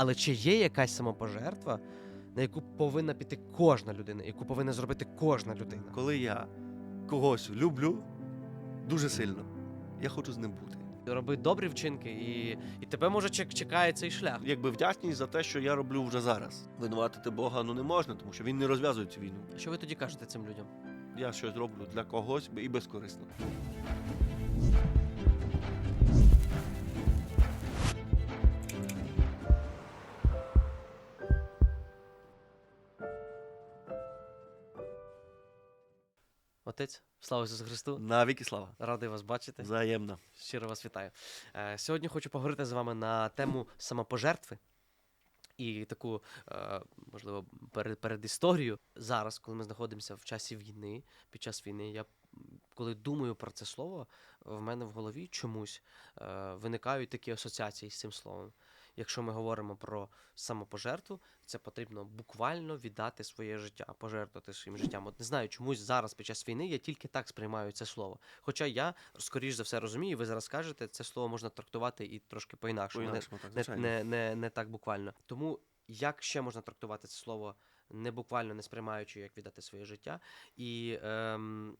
Але чи є якась самопожертва, на яку повинна піти кожна людина, яку повинна зробити кожна людина? Коли я когось люблю дуже сильно, я хочу з ним бути. Роби добрі вчинки, і, і тебе може чек- чекає цей шлях. Якби вдячність за те, що я роблю вже зараз. Винуватити Бога ну не можна, тому що він не розв'язує цю війну. Що ви тоді кажете цим людям? Я щось роблю для когось і безкорисно. Слава Ісусу Христу! Навіки слава. Радий вас бачити. Взаємно. Щиро вас вітаю. Е, Сьогодні хочу поговорити з вами на тему самопожертви і таку, е, можливо, перед, перед історією. Зараз, коли ми знаходимося в часі війни, під час війни, я коли думаю про це слово, в мене в голові чомусь е, виникають такі асоціації з цим словом. Якщо ми говоримо про самопожертву, це потрібно буквально віддати своє життя, пожертвувати своїм життям. От не знаю, чомусь зараз під час війни я тільки так сприймаю це слово. Хоча я скоріш за все розумію, ви зараз кажете, це слово можна трактувати і трошки по-інакшому, не, По-інакшому, так, не, не, не, не так буквально. Тому як ще можна трактувати це слово не буквально не сприймаючи, як віддати своє життя, і ем,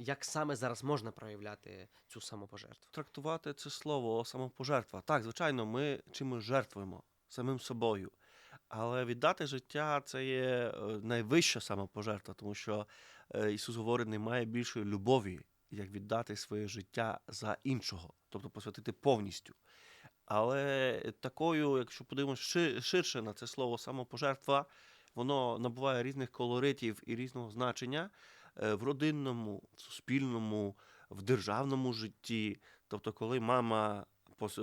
як саме зараз можна проявляти цю самопожертву? Трактувати це слово самопожертва. Так, звичайно, ми чимось жертвуємо самим собою. Але віддати життя це є е, найвища самопожертва, тому що е, Ісус говорить, немає більшої любові, як віддати своє життя за іншого, тобто посвятити повністю. Але такою, якщо подивимося ширше на це слово самопожертва, воно набуває різних колоритів і різного значення в родинному, в суспільному, в державному житті. Тобто, коли мама е,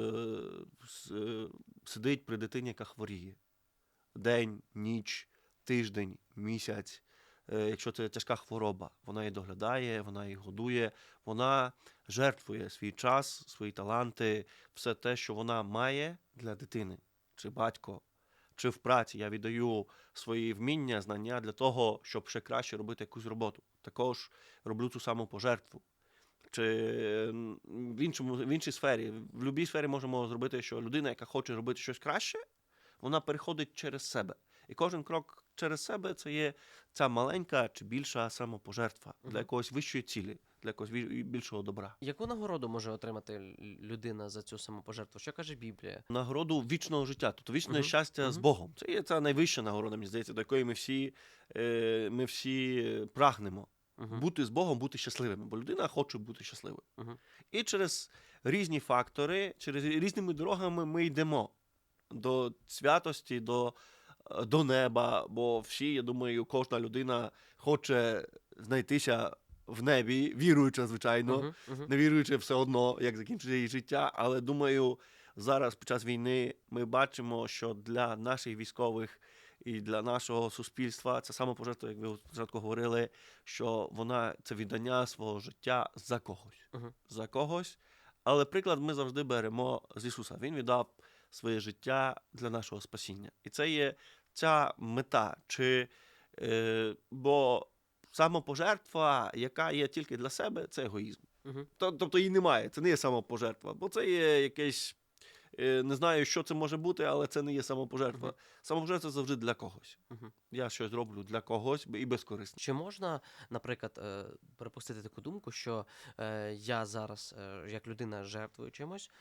е, сидить при дитині, яка хворіє, день, ніч, тиждень, місяць. Е, Якщо це тяжка хвороба, вона її доглядає, вона її годує, вона жертвує свій час, свої таланти, все те, що вона має для дитини, чи батько, чи в праці. Я віддаю свої вміння, знання для того, щоб ще краще робити якусь роботу. Також роблю цю саму пожертву. Чи в іншому в іншій сфері, в будь-якій сфері можемо зробити, що людина, яка хоче робити щось краще, вона переходить через себе. І кожен крок через себе це є ця маленька чи більша самопожертва для якоїсь вищої цілі, для якогось більшого добра. Яку нагороду може отримати людина за цю самопожертву? Що каже Біблія? Нагороду вічного життя, тобто вічне Мгм, щастя з. Богом. Це є ця найвища нагорода, мені здається, до якої ми всі, е, ми всі е, прагнемо. Угу. Бути з Богом, бути щасливими, бо людина хоче бути щасливою. Мгм. І через різні фактори, через різними дорогами ми йдемо до святості, до, е, до неба. Бо всі, я думаю, кожна людина хоче знайтися в небі, віруюча, звичайно, Угу. Угу. не віруючи все одно, як закінчиться її життя. Але думаю, зараз під час війни ми бачимо, що для наших військових і для нашого суспільства це самопожертва, як ви спочатку говорили, що вона це віддання свого життя за когось. Мгм. За когось. Але приклад ми завжди беремо з Ісуса. Він віддав своє життя для нашого спасіння. І це є ця мета. Чи, е, бо самопожертва, яка є тільки для себе, це егоїзм. Угу. Тобто її немає, це не є самопожертва, бо це є якесь. е, Не знаю, що це може бути, але це не є самопожертва. Мгм. Самопожертва завжди для когось. Мгм. Я щось роблю для когось і безкорисно. Чи можна, наприклад, е, припустити таку думку, що е, я зараз, е, як людина, жертвую чимось,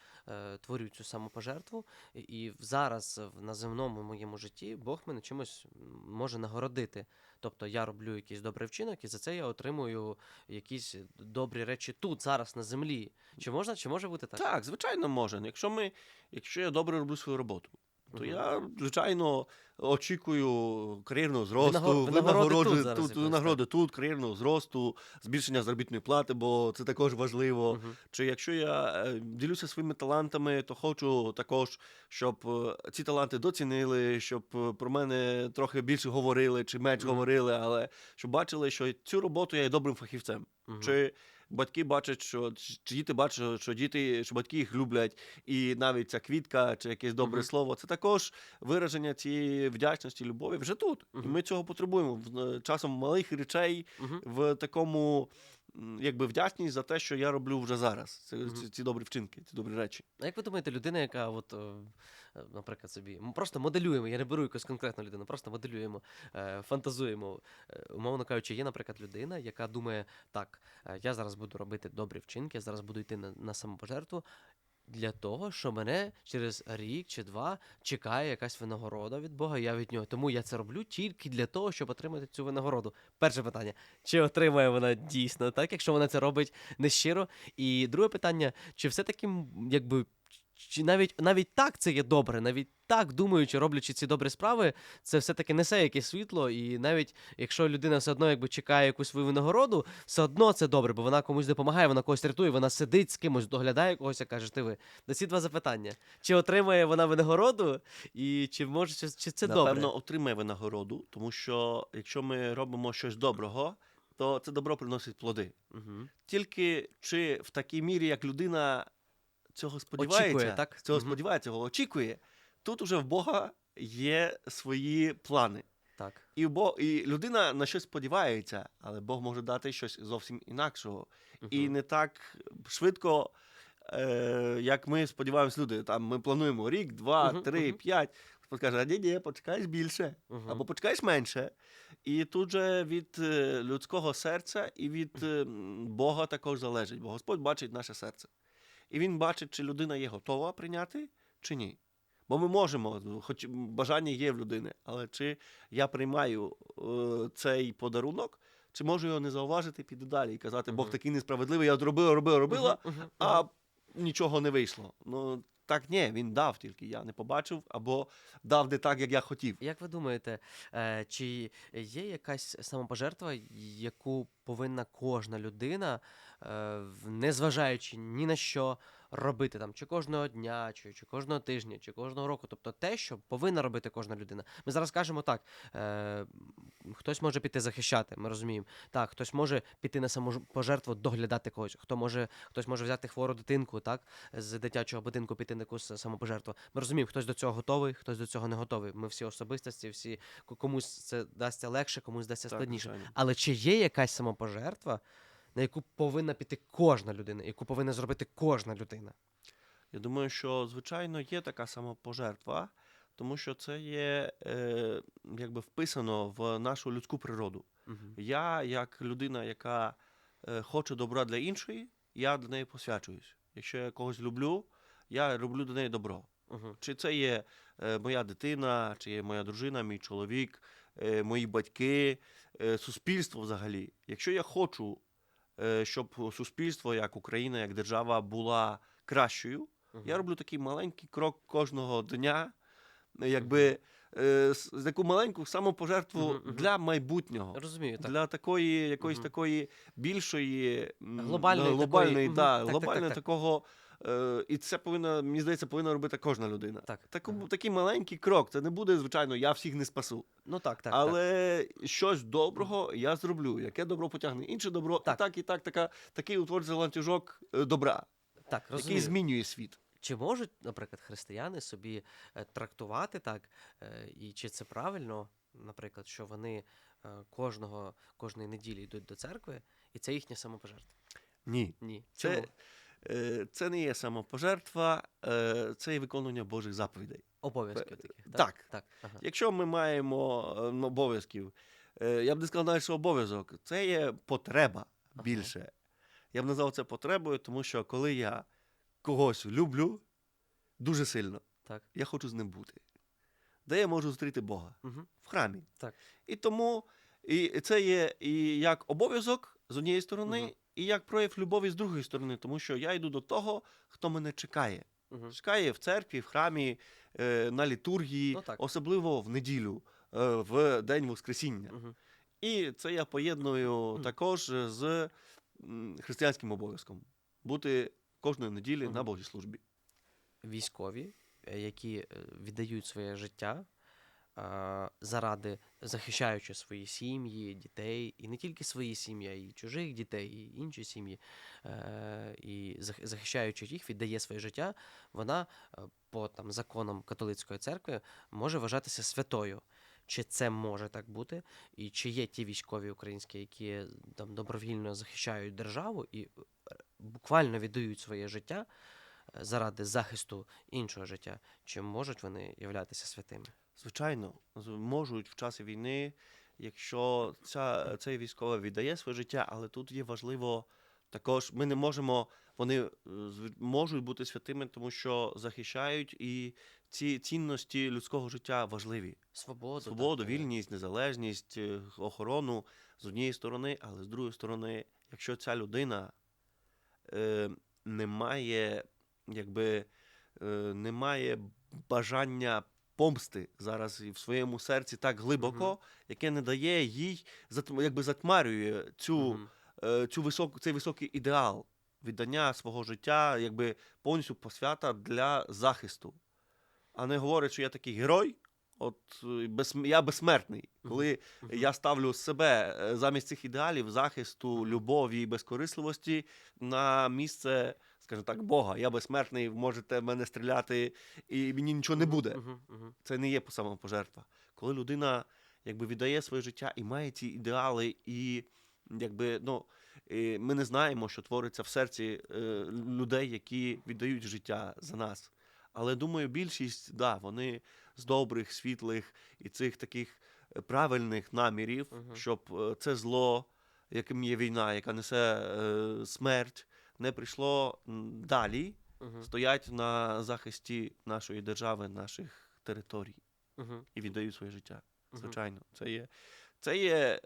творю цю самопожертву, і, зараз на земному моєму житті Бог мене чимось може нагородити. Тобто я роблю якийсь добрий вчинок, і за це я отримую якісь добрі речі тут, зараз на землі. Чи можна, чи може бути так? Так, звичайно, може. Якщо ми, якщо я добре роблю свою роботу, то Мгм. я, звичайно, очікую кар'єрного зросту, Винагор- винагороди тут зараз тут, винагороди тут, кар'єрного зросту, збільшення заробітної плати, бо це також важливо. Мгм. Чи якщо я е, ділюся своїми талантами, то хочу також, щоб е, ці таланти доцінили, щоб е, про мене трохи більше говорили чи менш Мгм. говорили, але щоб бачили, що цю роботу я є добрим фахівцем. Чи батьки бачать, що чи діти бачать, що діти, що батьки їх люблять, і навіть ця квітка чи якесь добре Мгм. слово, це також вираження цієї вдячності, любові вже тут. І ми цього потребуємо е, часом малих речей Мгм. в такому якби вдячність за те, що я роблю вже зараз. Це, Мгм. ці, ці добрі вчинки, ці добрі речі. А як ви думаєте, людина, яка, от, е, е, наприклад, собі просто моделюємо, я не беру якусь конкретну людину, просто моделюємо, е, фантазуємо. Умовно кажучи, є, наприклад, людина, яка думає, так, я зараз буду робити добрі вчинки, я зараз буду йти на, на самопожертву. Для того, що мене через рік чи два чекає якась винагорода від Бога, я від нього. Тому я це роблю тільки для того, щоб отримати цю винагороду. Перше питання: чи отримає вона дійсно так, якщо вона це робить нещиро? І друге питання: чи все-таки якби. Чи навіть навіть так це є добре, навіть так думаючи, роблячи ці добрі справи, це все-таки несе якесь світло, і навіть якщо людина все одно якби чекає якусь свою винагороду, все одно це добре, бо вона комусь допомагає, вона когось рятує, вона сидить з кимось, доглядає когось, як кажете ви. На ці два запитання: чи отримає вона винагороду, і чи може чи, чи це Напевно, добре? отримає винагороду, тому що якщо ми робимо щось доброго, то це добро приносить плоди. Угу. Тільки чи в такій мірі, як людина цього сподівається, так? цього Мгм. сподівається, цього очікує, тут уже в Бога є свої плани. Так. І, Бо, і людина на щось сподівається, але Бог може дати щось зовсім інакшого. І не так швидко, е, як ми сподіваємось, люди. Там ми плануємо рік, два, Мгм, три, п'ять. Господь каже, ні, ні, почекаєш більше, Мгм. або почекаєш менше. І тут же від е, людського серця і від Бога також залежить, бо Господь бачить наше серце. І він бачить, чи людина є готова прийняти, чи ні. Бо ми можемо, хоч бажання є в людини, але чи я приймаю е, цей подарунок, чи можу його не зауважити, піду далі і казати, Бог такий несправедливий, я зробила, робила, робила, а нічого не вийшло. Ну так ні, він дав, тільки я не побачив, або дав не так, як я хотів. Як ви думаєте, е, чи є якась самопожертва, яку повинна кожна людина, е, незважаючи ні на що, робити там, чи кожного дня, чи, чи кожного тижня, чи кожного року? Тобто те, що повинна робити кожна людина. Ми зараз кажемо так: е, хтось може піти захищати, ми розуміємо. Так, хтось може піти на самопожертву, доглядати когось, хто може, хтось може взяти хвору дитинку, так, з дитячого будинку піти на якусь самопожертву. Ми розуміємо, хтось до цього готовий, хтось до цього не готовий. Ми всі особистості, всі комусь це дасться легше, комусь дасться складніше. Але чи є якась самопожертва, на яку повинна піти кожна людина, яку повинна зробити кожна людина? Я думаю, що звичайно є така самопожертва, тому що це є е, якби вписано в нашу людську природу. Угу. Я, як людина, яка е, хоче добра для іншої, я до неї посвячуюсь. Якщо я когось люблю, я роблю до неї добро. Угу. Чи це є е, моя дитина, чи є моя дружина, мій чоловік, е, мої батьки, е, суспільство взагалі. Якщо я хочу, щоб суспільство, як Україна, як держава була кращою, я роблю такий маленький крок кожного дня, е, якби е, таку маленьку самопожертву uh-huh. для майбутнього. Розумію, так. Для такої якоїсь Мгм. такої більшої глобальної, Глобальної такої, да, Так, так, глобальної так, так. такого. Е, і це повинна, мені здається, повинна робити кожна людина. Так, Таку, ага. Такий маленький крок. Це не буде, звичайно, я всіх не спасу. Ну так, так. так. але щось доброго я зроблю. Яке добро потягне інше добро, Так. і так, і так, така, такий утвориться ланцюжок е, добра, Так, який змінює світ. Чи можуть, наприклад, християни собі е, трактувати так, і чи це правильно, наприклад, що вони кожного, кожної неділі йдуть до церкви, і це їхня самопожертва? Ні. Ні. Це, Чому? Е, це не є самопожертва, е, це є виконання Божих заповідей. Обов'язків таких. так. Так. Ага. Якщо ми маємо е, ну, обов'язків, е, я б не сказав навіть, що обов'язок, це є потреба Ага. більше. Я б назвав це потребою, тому що коли я когось люблю дуже сильно, Так. я хочу з ним бути. Де я можу зустріти Бога? Угу. В храмі. Так. І тому і це є і як обов'язок з однієї сторони, Мгм. І як прояв любові з другої сторони, тому що я йду до того, хто мене чекає. Угу. Чекає в церкві, в храмі, е, на літургії, Ну, особливо в неділю, е, в день Воскресіння. Угу. І це я поєдную Мгм. також з християнським обов'язком бути кожної неділі на Мгм. богослужбі. Військові, е, які віддають своє життя заради захищаючи свої сім'ї, дітей, і не тільки свої сім'ї, а й чужих дітей, і інші сім'ї, е, і захищаючи їх, віддає своє життя, вона е, по там законам католицької церкви може вважатися святою. чи це може так бути, і чи є ті військові українські, які там добровільно захищають державу і е, буквально віддають своє життя заради захисту іншого життя, чи можуть вони являтися святими? Звичайно, можуть в часі війни, якщо ця, цей військовий віддає своє життя, але тут є важливо також, ми не можемо, вони е, можуть бути святими, тому що захищають і ці цінності людського життя важливі. Свободу, Свободу, так, вільність, незалежність, е, охорону з однієї сторони, але з другої сторони, якщо ця людина е, не має, якби, е, не має бажання помсти зараз і в своєму серці так глибоко, Мгм. яке не дає їй, якби затьмарює цю, е, цю висок, цей високий ідеал віддання свого життя, якби повністю посвята для захисту. А не говорить, що я такий герой, от е, без, я безсмертний. Коли Мгм. я ставлю себе е, замість цих ідеалів захисту, любові і безкорисливості на місце, скажімо так, Бога. Я безсмертний, можете мене стріляти, і мені нічого не буде. Це не є самопожертва. Коли людина якби віддає своє життя і має ці ідеали, і якби ну. і Ми не знаємо, що твориться в серці е, людей, які віддають життя за нас. Але думаю, більшість, да, вони з добрих, світлих і цих таких е, правильних намірів, Мгм. щоб е, це зло, яким є війна, яка несе е, смерть, не прийшло далі, угу. стоять на захисті нашої держави, наших територій угу. і віддають своє життя. Звичайно, це є, це є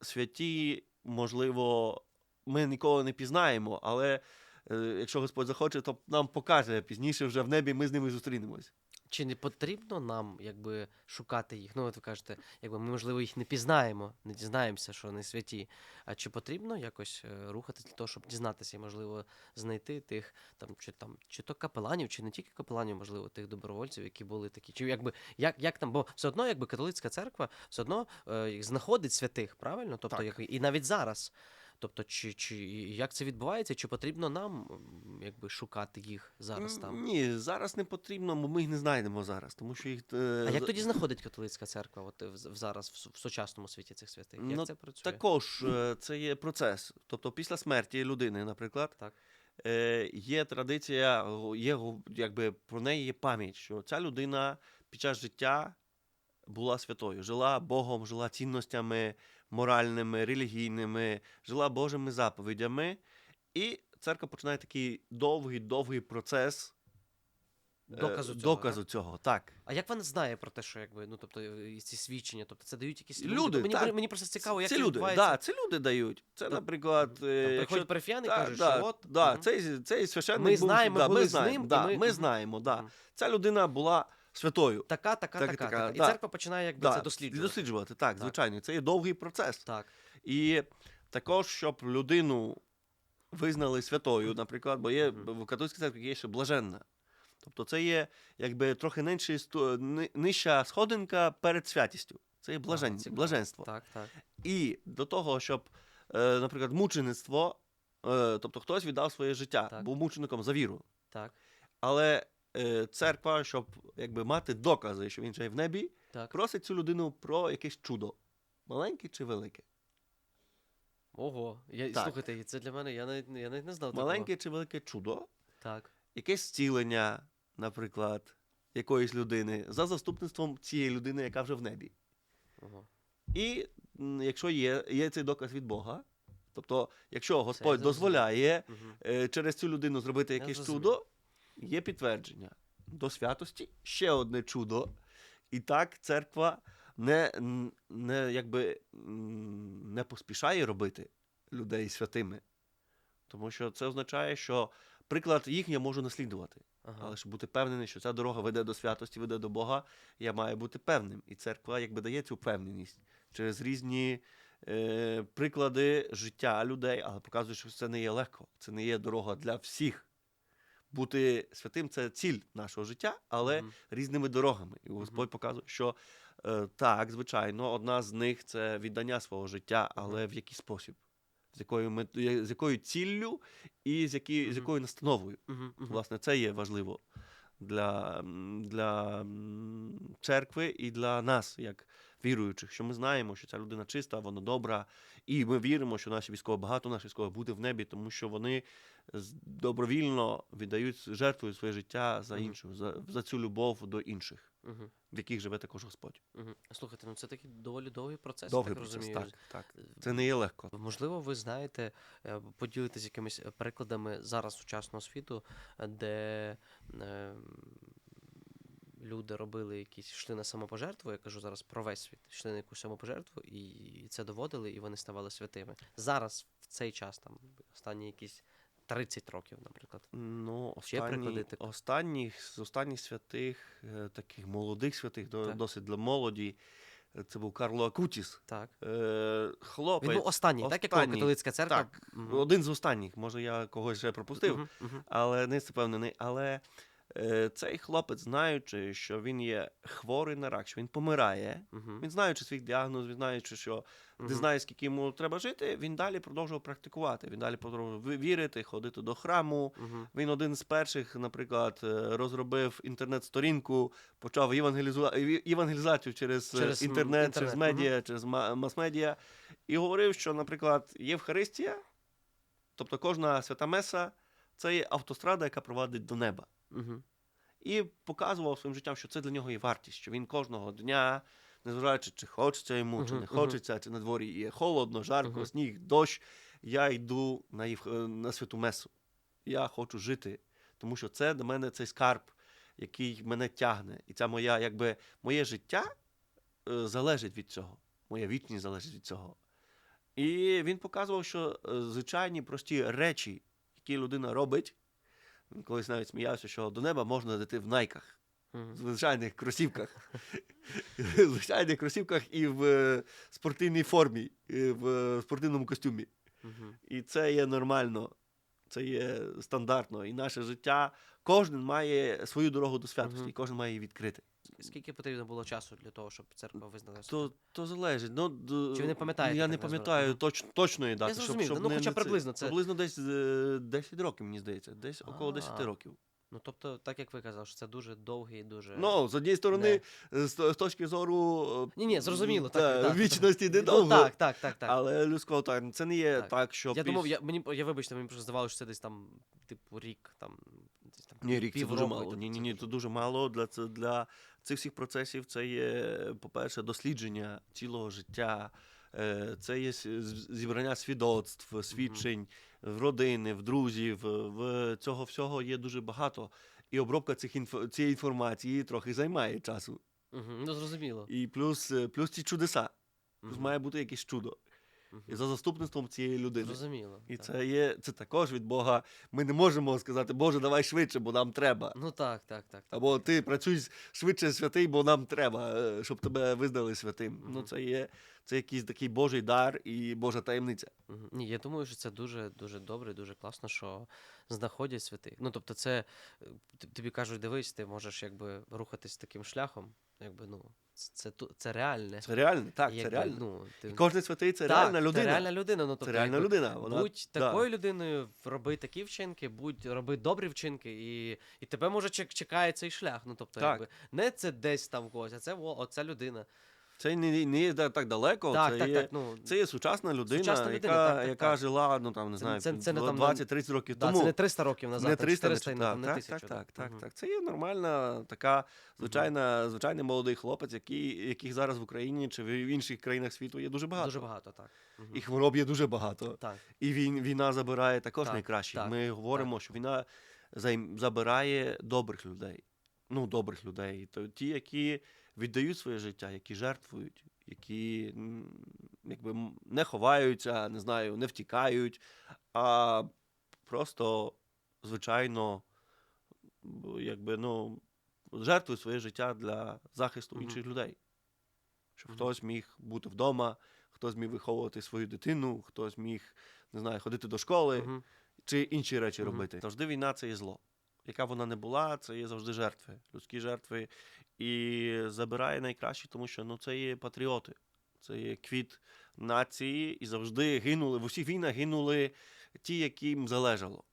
святі, можливо, ми ніколи не пізнаємо, але е, якщо Господь захоче, то нам покаже пізніше вже в небі ми з ними зустрінемось. Чи не потрібно нам якби шукати їх? Ну, от ви кажете, якби ми, можливо, їх не пізнаємо, не дізнаємося, що вони святі. А чи потрібно якось е, рухатись для того, щоб дізнатися і, можливо, знайти тих там, чи там, чи то капеланів, чи не тільки капеланів, можливо, тих добровольців, які були такі. Чи якби як, як там, бо все одно, якби католицька церква все одно е, знаходить святих, правильно? Тобто, якби, і навіть зараз. Тобто, чи, чи як це відбувається, чи потрібно нам якби шукати їх зараз там? Ні, зараз не потрібно, бо ми їх не знайдемо зараз, тому що їх. е, А як тоді знаходить католицька церква от, зараз, в, сучасному світі цих святих? Як Ну, це працює? Також е, це є процес. Тобто, після смерті людини, наприклад, Так. е, є традиція, є якби про неї є пам'ять, що ця людина під час життя була святою, жила Богом, жила цінностями моральними, релігійними, жила Божими заповідями. І церква починає такий довгий, довгий процес е, Доказу цього, доказу так? цього. Так. А як вона знає про те, що якби, ну тобто е, ці свідчення? Тобто це дають якісь Люди, мені, так. мені просто цікаво, як це люди, відбувається. да, це люди дають. Це, наприклад, Там е, якщо приходять парафіяни і Так, кажуть, да, що от да, мгм. цей, цей священник Ми був, знаємо, да, були ми з ним, да, ми- ми знаємо, да. Ця людина була святою. така, така, Так, така, така, така. І да. церква починає якби Да, це досліджувати. досліджувати, так, Так. звичайно. Це є довгий процес. Так. І також, щоб людину визнали святою, наприклад, бо є в католицькій церкві є ще блаженна. Тобто це є якби трохи нижча, нижча сходинка перед святістю. Це є блажен, цікаво. блаженство. Так, так. І до того, щоб, е, наприклад, мучеництво, е, тобто хтось віддав своє життя, Так. був мучеником за віру. Так. Але церква, щоб якби мати докази, що він же є в небі, Так. просить цю людину про якесь чудо. Маленьке чи велике? Ого. Я, Так. Слухайте, це для мене, я навіть, я навіть не знав Маленьке чи велике чудо. Так. якесь зцілення, наприклад, якоїсь людини за заступництвом цієї людини, яка вже в небі. Ого. І якщо є, є цей доказ від Бога, тобто, якщо Господь дозволяє е, через цю людину зробити якесь чудо, є підтвердження. До святості ще одне чудо. І так церква не, не, якби, не поспішає робити людей святими. Тому що це означає, що приклад їх я можу наслідувати. Ага. Але щоб бути певнений, що ця дорога веде до святості, веде до Бога, я маю бути певним. І церква якби дає цю впевненість через різні е, приклади життя людей, але показує, що це не є легко, це не є дорога для всіх. Бути святим це ціль нашого життя, але Мгм. різними дорогами. І Господь показує, що е, так, звичайно, одна з них це віддання свого життя, але в який спосіб, з якою мет... з якою ціллю і з, які... з якою настановою. Мгм, мгм. Власне, це є важливо для, для церкви і для нас, як віруючих, що ми знаємо, що ця людина чиста, вона добра, і ми віримо, що наші військові багато наших військових буде в небі, тому що вони добровільно віддають жертвують своє життя за іншу, за, за цю любов до інших, Угу. в яких живе також Господь. Угу. Слухайте, ну це такий доволі довгий процес, Довгий так процес, розумію. так, так. Це не є легко. Можливо, ви знаєте, е, поділитесь якимись е, прикладами зараз сучасного світу, е, де е, люди робили якісь, йшли на самопожертву, я кажу зараз про весь світ, йшли на якусь самопожертву і це доводили, і вони ставали святими. Зараз, в цей час, там, останні якісь 30 років, наприклад. Ну, Ще останні, приклади таких? останніх, з останніх святих, е, таких молодих святих, Так. досить для молоді, е, це був Карло Акутіс. Так. Е, Хлопець. Він був останній, так як католицька церква. Так, Мгм. один з останніх. Може, я когось вже пропустив, Мгм, мгм. але не впевнений. Але цей хлопець, знаючи, що він є хворий на рак, що він помирає, Мгм. він знаючи свій діагноз, він знаючи, що не знає, скільки йому треба жити, він далі продовжував практикувати. Він далі продовжував ві- вірити, ходити до храму. Мгм. Він один з перших, наприклад, е, розробив інтернет-сторінку, почав євангелізу... євангелізацію через, е, Через, м, інтернет, через інтернет, медіа, через мас-медіа, і говорив, що, наприклад, Євхаристія, тобто кожна свята меса, це є автострада, яка провадить до неба. Мгм. І показував своїм життям, що це для нього є вартість, що він кожного дня, незважаючи, чи хочеться йому, чи не хочеться, чи на дворі є холодно, жарко, сніг, дощ, я йду на, Євх- на святу месу. Я хочу жити, тому що це до мене цей скарб, який мене тягне. І ця моя, якби, моє життя е, залежить від цього. Моя вічність залежить від цього. І він показував, що е, звичайні прості речі, які людина робить, він колись навіть сміявся, що до неба можна дійти в найках, в звичайних кросівках. В звичайних кросівках і в е, спортивній формі, і в е, спортивному костюмі. І це є нормально, це є стандартно. І наше життя, кожен має свою дорогу до святості, кожен має її відкрити. Скільки потрібно було часу для того, щоб церква визнала То, то залежить. Ну, Чи ви не пам'ятаєте, Я не пам'ятаю точ, точної дати. зрозумів, щоб, щоб ну, не, хоча не приблизно це- Приблизно десь е, 10 років, мені здається. Десь около 10 років. Ну тобто, так як ви казали, що це дуже довгий, дуже. Ну, з однієї сторони, з, з точки зору е, Ні, ні, зрозуміло, та, так, так. вічності не ну, так, так, так, так. Але людського так, це не є Так. так, що я піс- думав, я мені я вибачте, мені просто здавалося, що це десь там, типу, рік, там десь там Ні, рік це дуже мало. Ні, ні, ні, це дуже мало. Для, це, для цих всіх процесів це є, по-перше, дослідження цілого життя, е, це є зібрання свідоцтв, свідчень в родини, в друзів. В цього всього є дуже багато. І обробка цих інфо, цієї інформації трохи займає часу. Мгм, Ну, зрозуміло. І плюс, е, плюс ці чудеса. Плюс має бути якесь чудо. І за заступництвом цієї людини. Зрозуміло. І так. це є це також від Бога. Ми не можемо сказати, Боже, давай швидше, бо нам треба. Ну так, так, так. Або ти працюй швидше святий, бо нам треба, е, щоб тебе визнали святим. Ну, це є це якийсь такий Божий дар і Божа таємниця. Мгм. Ні, я думаю, що це дуже дуже добре, дуже класно, що знаходять святих. Ну тобто, це е, тобі кажуть, дивись, ти можеш якби рухатись таким шляхом. Якби ну це це, реальне. це реальне. Так, Як, це реальне. Ну, ти... І кожен святий це Так, реальна людина. Це реальна людина. Ну, тобто, Це реальна людина. Вона, Будь да. такою людиною, роби такі вчинки, будь роби добрі вчинки, і, і тебе може чекає цей шлях. Ну тобто, Так. якби не це десь там когось, а це о, оця людина. Це не, не є так далеко. так, це, так, є, так. Ну це є сучасна людина, Сучасна людина, яка, так, так, яка так. жила, ну там не знаю, це- це не 20-30 років да, тому. це не 300 років назад, не 300, 400 не, так, не так, 1000. так, так, так, Мгм. так. Це є нормальна така звичайна, звичайний молодий хлопець, який, яких зараз в Україні чи в інших країнах світу є дуже багато. Дуже багато, так. Мгм. І хвороб є дуже багато. Так. І він, війна забирає також Так, найкраще. так, Ми говоримо, що війна забирає добрих людей. Ну, добрих людей. То ті, які віддають своє життя, які жертвують, які якби, не ховаються, не знаю, не втікають, а просто, звичайно, якби, ну, жертвують своє життя для захисту Мгм. інших людей. Щоб Мгм. хтось міг бути вдома, хтось міг виховувати свою дитину, хтось міг, не знаю, ходити до школи Мгм. чи інші речі робити. Завжди війна це є зло. Яка вона не була, це є завжди жертви, людські жертви. І забирає найкраще, тому що ну, це є патріоти, це є квіт нації, і завжди гинули. В усіх війнах гинули ті, яким залежало.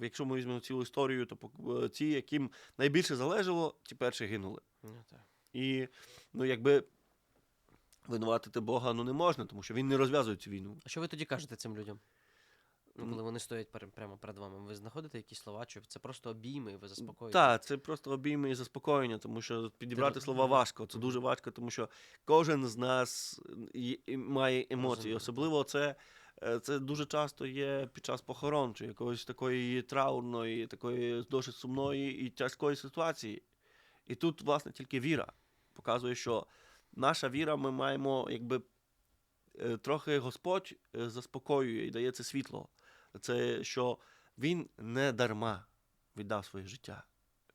Якщо ми візьмемо цілу історію, то пок- ті, яким найбільше залежало, ті перші гинули. Ну. І ну, якби Винуватити Бога ну не можна, тому що він не розв'язує цю війну. А що ви тоді кажете цим людям? Ну, коли вони стоять прямо перед вами, ви знаходите якісь слова, чи це просто обійми, і ви заспокоїте? Так, це просто обійми і заспокоєння, тому що підібрати Ти- слова важко. Це дуже важко, тому що кожен з нас має емоції. Особливо це, е, це дуже часто є під час похорон чи якоїсь такої траурної, такої досить сумної і тяжкої ситуації. І тут, власне, тільки віра показує, що наша віра, ми маємо, якби е, трохи Господь е, заспокоює і дає це світло. Це що Він не дарма віддав своє життя.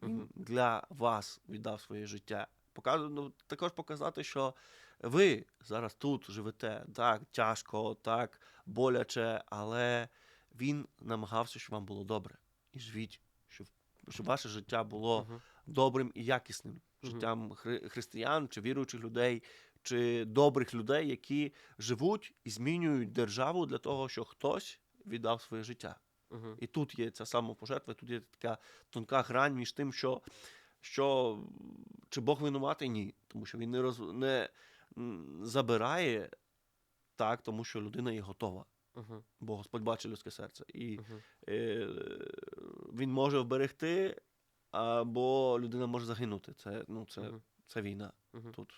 Він для вас віддав своє життя. Показу, ну, також показати, що ви зараз тут живете так тяжко, так боляче, але він намагався, щоб вам було добре. І живіть, щоб, щоб ваше життя було Мгм. добрим і якісним життям хри- християн чи віруючих людей, чи добрих людей, які живуть і змінюють державу для того, щоб хтось віддав своє життя. Мгм. І тут є ця самопожертва, тут є така тонка грань між тим, що, що чи Бог винуватий? Ні. Тому що він не, роз, не забирає так, тому що людина є готова. Мгм. Бо Господь бачить людське серце. І Мгм. е, він може вберегти, або людина може загинути. Це, ну, це, Мгм. це війна. Мгм. Тут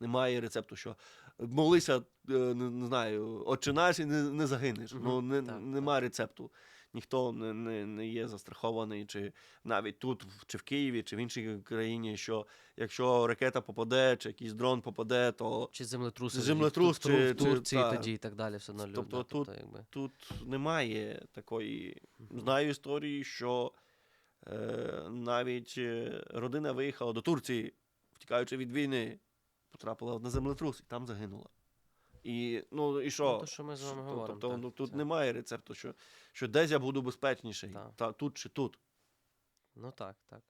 немає рецепту, що молися, е, не, знаю, отчинаш і не, не загинеш. Мгм, Ну, не, так, немає рецепту. Ніхто не, не, не є застрахований, чи навіть тут, чи в Києві, чи в іншій країні, що якщо ракета попаде, чи якийсь дрон попаде, то Чи землетрус, землетрус, чи- в чи- Турції та. тоді і так далі, все одно люди. Тобто да, тут- тобто, якби. тут немає такої. Знаю історії, що е, навіть е, родина виїхала до Турції, втікаючи від війни, потрапила на землетрус і там загинула. І, ну, і що? Ну, то, що ми з вами говоримо. Тобто так, ну, тут це- немає рецепту, що, що десь я буду безпечніший, Так. та, тут чи тут. Ну так, так.